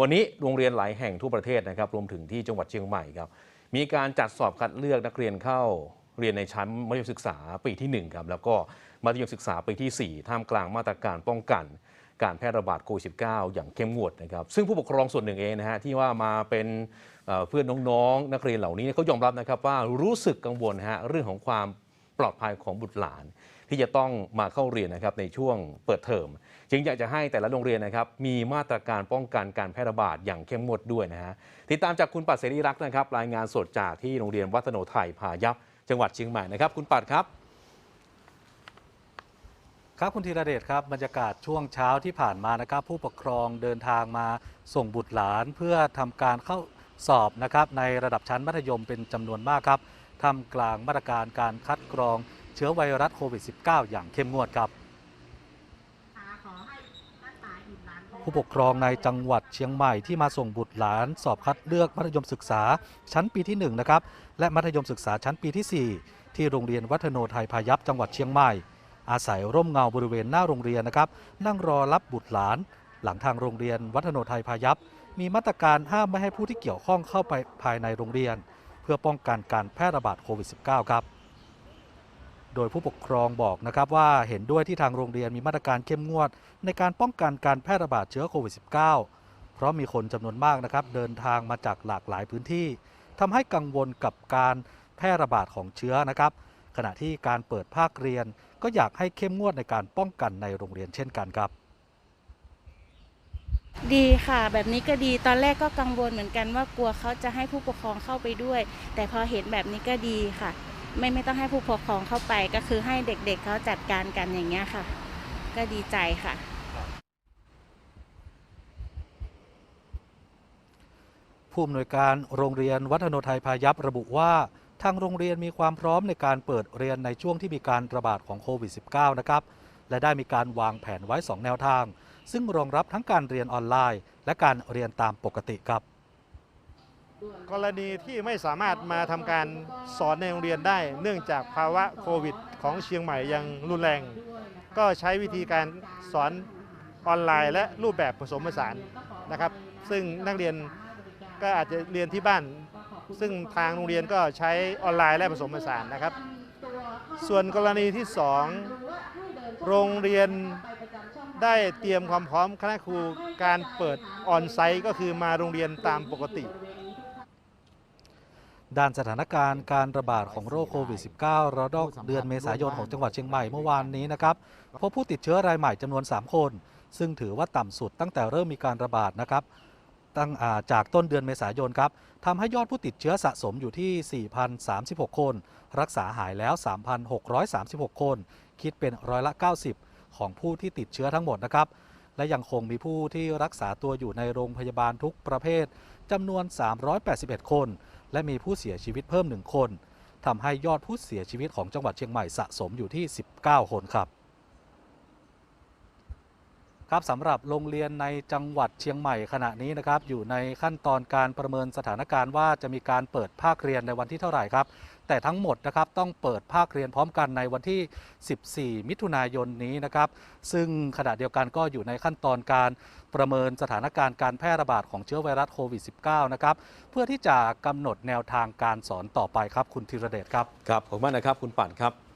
วันนี้โรงเรียนหลายแห่งทั่วประเทศนะครับ รวมถึงที่จังหวัดเชียงใหม่ครับ มีการจัดสอบคัดเลือกนักเรียนเข้าเรียนในชั้นมัธยมศึกษาปีที่ 1 ครับ แล้วก็มัธยมศึกษาปีที่ 4 ท่ามกลางมาตรการป้องกัน การแพร่ระบาดโควิด -19 อย่างเข้มงวดนะครับ ซึ่งผู้ปกครองส่วนหนึ่งเองนะฮะที่ว่ามาเป็นเอ่อเพื่อนน้องๆ นักเรียนเหล่านี้เขายอมรับนะครับว่ารู้สึกกังวลนะฮะเรื่องของความปลอดภัยของบุตรหลาน ที่จะต้องมาเข้าเรียนนะครับในช่วงเปิดเทอม จึงอยากจะให้แต่ละโรงเรียนนะครับมีมาตรการป้องกันการแพร่ระบาดอย่างเข้มงวดด้วยนะฮะติดตามจากคุณปัดเสรีรักษ์นะครับ รายงานสดจากที่โรงเรียนวัฒโนไทยพายัพจังหวัดเชียงใหม่นะครับ คุณปัดครับครับคุณธีรเดชครับบรรยากาศช่วงเช้าที่ผ่านมานะครับ ผู้ปกครองเดินทางมาส่งบุตรหลานเพื่อทำการเข้าสอบนะครับในระดับชั้นมัธยมเป็นจำนวนมากครับทำกลางมาตรการการคัดกรอง เชื้อไวรัสโควิด -19 อย่างเข้มงวดครับ ผู้ปกครองในจังหวัดเชียงใหม่ที่มาส่งบุตรหลาน สอบคัดเลือกมัธยมศึกษาชั้นปีที่1นะครับและมัธยมศึกษาชั้นปีที่ 4 ที่โรงเรียนวัฒโนไทยพายัพจังหวัดเชียงใหม่ อาศัยร่มเงาบริเวณหน้าโรงเรียนนะครับนั่งรอรับบุตรหลาน หลังทางโรงเรียนวัฒโนไทยพายัพมีมาตรการห้ามไม่ให้ผู้ที่เกี่ยวข้องเข้าไปภายในโรงเรียน เพื่อป้องกันการแพร่ระบาดโควิด -19 ครับ โดยผู้ปกครองบอกนะครับว่าเห็นด้วยที่ทางโรงเรียนมีมาตรการเข้มงวด ในการป้องกันการแพร่ระบาดเชื้อโควิด -19 เพราะมีคนจำนวนมากนะครับเดินทางมาจากหลากหลายพื้นที่ทำให้กังวลกับการแพร่ระบาดของเชื้อนะครับ ขณะที่การเปิดภาคเรียนก็อยากให้เข้มงวดในการป้องกันในโรงเรียนเช่นกันครับ ดีค่ะ แบบนี้ก็ดีตอนแรกก็กังวลเหมือนกันว่ากลัวเขาจะให้ผู้ปกครองเข้าไปด้วย แต่พอเห็นแบบนี้ก็ดีค่ะ ไม่ไม่ต้องให้ผู้ปกครองเข้าไปก็คือให้เด็กๆเขาจัดการกันอย่างเงี้ยค่ะ ก็ดีใจค่ะ ผู้อำนวยการโรงเรียนวัฒโนไทยพายัพระบุว่าทางโรงเรียนมีความพร้อมในการเปิดเรียนในช่วงที่มีการระบาดของโควิด -19 นะครับ และได้มีการวางแผนไว้ 2 แนวทาง ซึ่งรองรับทั้งการเรียนออนไลน์ และการเรียนตามปกติครับ กรณีที่ไม่สามารถมาทำการสอนในโรงเรียนได้ เนื่องจากภาวะโควิด ของเชียงใหม่ยังรุนแรง ก็ใช้วิธีการสอนออนไลน์ และรูปแบบผสมผสานนะครับ ซึ่งนักเรียนก็อาจจะเรียนที่บ้าน ซึ่งทางโรงเรียนก็ใช้ออนไลน์และผสมผสานนะครับ ส่วนกรณีที่ 2 โรงเรียนได้เตรียมความพร้อมคณะครูการเปิดออนไซต์ก็คือมาโรงเรียนตามปกติ ด้านสถานการณ์การระบาดของโรคโควิด -19 ระลอกเดือนเมษายนของจังหวัดเชียงใหม่เมื่อวานนี้นะครับพบผู้ติดเชื้อรายใหม่จำนวน 3 คน ซึ่งถือว่าต่ำสุดตั้งแต่เริ่มมีการระบาดนะครับตั้งาจากต้นเดือนเมษายนครับทำให้ยอดผู้ติดเชื้อสะสมอยู่ที่ 4,036 คน รักษาหายแล้ว 3,636 คน คิดเป็นร้อยละ 90 ของผู้ที่ติดเชื้อทั้งหมดนะครับและยังคงมีผู้ที่รักษาตัวอยู่ในโรงพยาบาลทุกประเภท จำนวน 381 คน และมีผู้เสียชีวิตเพิ่ม 1 คนทำให้ยอดผู้เสียชีวิตของจังหวัดเชียงใหม่สะสมอยู่ที่ 19 คนครับครับสำหรับโรงเรียนในจังหวัดเชียงใหม่ขณะนี้นะครับ อยู่ในขั้นตอนการประเมินสถานการณ์ว่าจะมีการเปิดภาคเรียนในวันที่เท่าไหร่ครับ แต่ทั้งหมดนะครับต้องเปิดภาคเรียนพร้อมกันในวันที่ 14 มิถุนายนนี้นะครับ ซึ่งขณะเดียวกันก็อยู่ในขั้นตอนการประเมินสถานการณ์การแพร่ระบาดของเชื้อไวรัสโควิด -19 นะครับ เพื่อที่จะกำหนดแนวทางการสอนต่อไปครับ คุณธีรเดชครับ ครับ ขอบคุณมากนะครับ คุณปานครับ